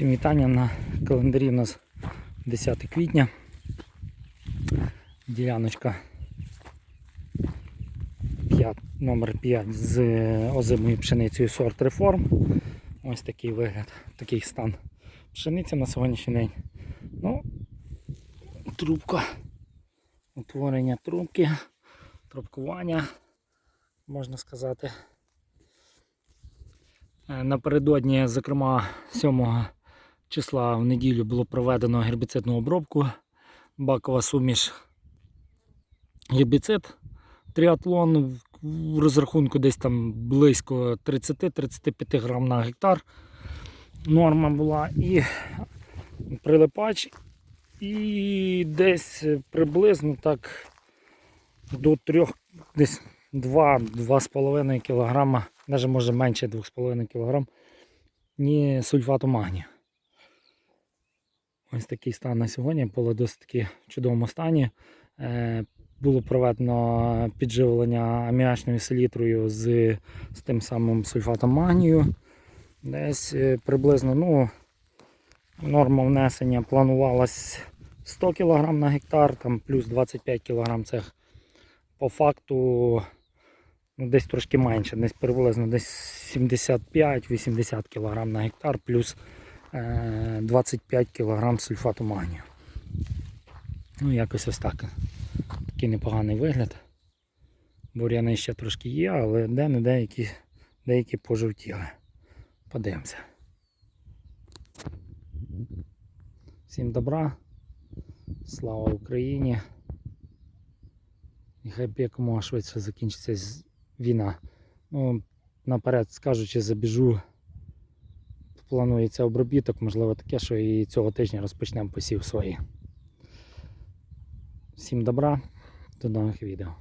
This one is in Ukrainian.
Всім вітання на календарі у нас 10 квітня. Діляночка 5, номер 5 з озимою пшеницею сорт реформ. Ось такий вигляд, такий стан пшениці на сьогоднішній день. Ну, трубка, утворення трубки, трубкування, можна сказати. Е, Напередодні, зокрема, 7 числа в неділю було проведено гербіцидну обробку. Бакова суміш гербіцид тріатлон в розрахунку десь там близько 30-35 грам на гектар. Норма була і прилипач, і десь приблизно так до 3, десь 2-2,5 кг, навіть може менше 2,5 кг, ні сульфату магнію. Ось такий стан на сьогодні, поле досить таки в чудовому стані. Е, Було проведено підживлення аміачною селітрою з, з тим самим сульфатом магнію. Десь е, приблизно ну, норма внесення планувалась 100 кг на гектар, там плюс 25 кг це по факту ну, десь трошки менше, десь приблизно десь 75-80 кг на гектар, плюс 25 кг сульфату магнію. Ну, якось ось так. Такий непоганий вигляд. Бур'яни ще трошки є, але де-не деякі, деякі пожовтіли. Подивимося. Всім добра. Слава Україні. І хай якомога швидше закінчиться війна. Ну, наперед скажучи, забіжу. Планується обробіток, можливо, таке, що і цього тижня розпочнемо посів свої. Всім добра, до нових відео.